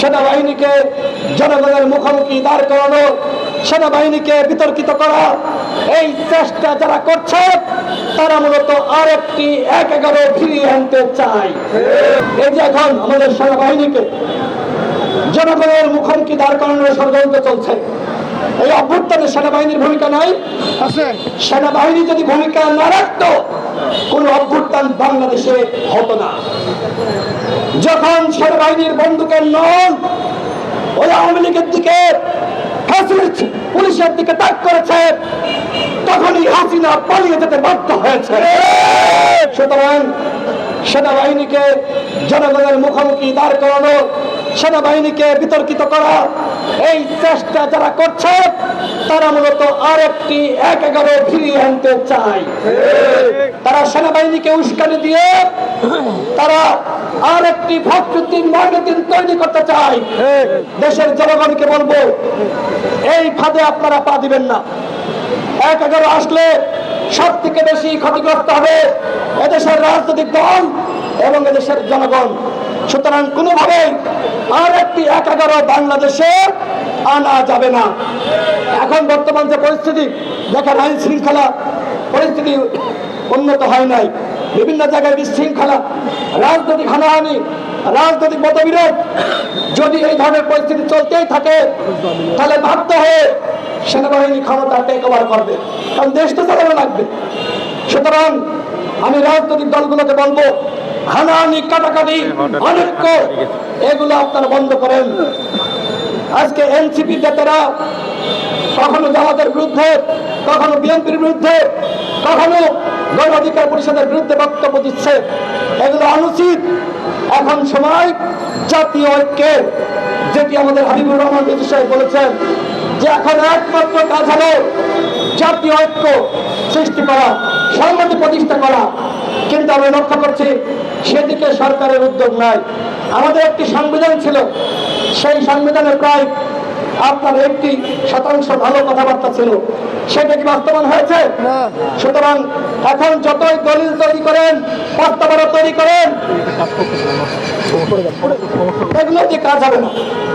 সেনাবাহিনীকে জনগণের মুখোমুখি দাঁড় করানো সেনাবাহিনীকে বিতর্কিত করা এই চেষ্টা যারা করছে তারা মূলত আরেকটি এক এগারো ফিরিয়ে আনতে চায়। এই যে এখন আমাদের সেনাবাহিনীকে জনগণের মুখোমুখি দাঁড় করানোর ষড়যন্ত্র চলছে। এই অভ্যুত্থানে সেনাবাহিনীর ভূমিকা নাই। সেনাবাহিনী যদি ভূমিকা না রাখত কোন অভ্যুত্থান বাংলাদেশে হতো না। যখন সেনাবাহিনীর বন্দুকের নল ওই আওয়ামী লীগের দিকে পুলিশের দিকে তাক করেছে, তখনই হাসিনা পালিয়ে যেতে বাধ্য হয়েছে। সুতরাং সেনাবাহিনীকে জনগণের মুখোমুখি দাঁড় করানো, সেনাবাহিনীকে বিতর্কিত করা, এই চেষ্টা যারা করছে তারা মূলত আরেকটি এক এগারো ফিরিয়ে আনতে চায়। তারা সেনাবাহিনীকে উস্কানি দিয়ে তারা আর একটি তৈরি করতে চায়। দেশের জনগণকে বলব, এই ফাঁদে আপনারা পা দিবেন না। এক এগারো আসলে সব থেকে বেশি ক্ষতিগ্রস্ত হবে এদেশের রাজনৈতিক দল এবং এদেশের জনগণ। সুতরাং কোনোভাবে আর একটি এক এগারো বাংলাদেশে আনা যাবে না। এখন বর্তমান যে পরিস্থিতি, দেখেন আইন শৃঙ্খলা পরিস্থিতি উন্নত হয় নাই। বিভিন্ন জায়গায় বিশৃঙ্খলা, রাজনৈতিক হানাহানি, রাজনৈতিক মতবিরোধ যদি এই ধরনের পরিস্থিতি চলতেই থাকে, তাহলে বাধ্য হয়ে সেনাবাহিনী ক্ষমতা টেক ওভার করবে। কারণ দেশ তো চালানো লাগবে। সুতরাং আমি রাজনৈতিক দলগুলোকে বলব হানাহানি কাটাকাটি অনৈক্য এগুলো আপনারা বন্ধ করেন। আজকে এনসিপি নেতারা কখনো জামাতের বিরুদ্ধে কখনো বিএনপির বিরুদ্ধে কখনো গণ অধিকার পরিষদের বিরুদ্ধে বক্তব্য দিচ্ছে। এগুলো অনুচিত। এখন সময় জাতীয় ঐক্যের যেটি আমাদের হাবিবুর রহমান সাহেব বলেছেন যে এখন একমাত্র কাজ হলো জাতীয় ঐক্য সৃষ্টি করা সংগতি প্রতিষ্ঠা করা। আমি লক্ষ্য করছি সেদিকে সরকারের উদ্যোগ নাই। আমাদের একটি সংবিধান ছিল সেই সংবিধানে প্রায় আপনার একটি শতাংশ ভালো কথাবার্তা ছিল। সেটা কি বাস্তবায়ন হয়েছে? সুতরাং এখন যতই দলিল তৈরি করেন প্রস্তাবনা তৈরি করেন এগুলো দিয়ে কাজ হবে না।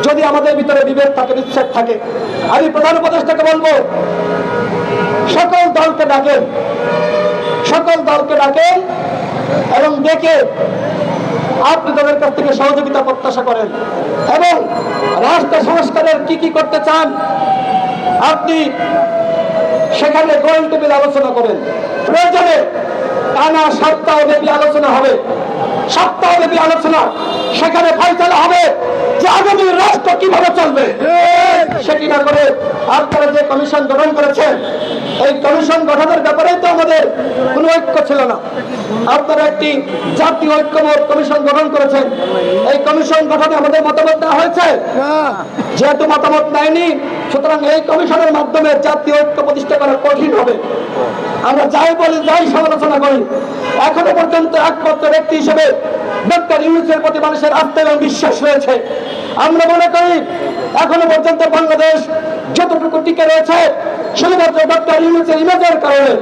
যদি আমাদের ভিতরে বিভেদ থাকে বিচ্ছেদ থাকে আমি প্রধান উপদেষ্টাকে বলব সকল দলকে ডাকেন। সকল দলকে ডাকেন এবং ডেকে আপনি তাদের কাছ থেকে সহযোগিতা, প্রত্যাশা করেন। এবং রাষ্ট্র সংস্কারের কি কি করতে চান, আপনি সেখানে গোয়েল টেবিল আলোচনা করেন। প্রয়োজনে টানা সপ্তাহ ব্যাপী আলোচনা হবে। সপ্তাহ ব্যাপী আলোচনা সেখানে ফয়সলা হবে যে আগামী রাষ্ট্র কীভাবে চলবে? আপনারা যে কমিশন গঠন করেছেন এই কমিশন গঠনের ব্যাপারে তো আমাদের কোনো ঐক্য ছিল না। আপনারা একটি জাতীয় ঐক্যমত কমিশন গঠন করেছেন। এই কমিশন গঠনে আমাদের মতামত দেওয়া হয়েছে। যেহেতু মতামত নেয়নি সুতরাং এই কমিশনের মাধ্যমে জাতীয় ঐক্য প্রতিষ্ঠা করা কঠিন হবে। আমরা যাই বলি, যাই সমালোচনা করি, এখনও পর্যন্ত একমাত্র ব্যক্তি হিসেবে ডক্টর ইউনুসের প্রতি মানুষের আস্থা এবং বিশ্বাস রয়েছে। আমরা মনে করি, এখনও পর্যন্ত বাংলাদেশ যতটুকু টিকে রয়েছে শুধুমাত্র ডক্টর ইউনুসের ইমেজের কারণে।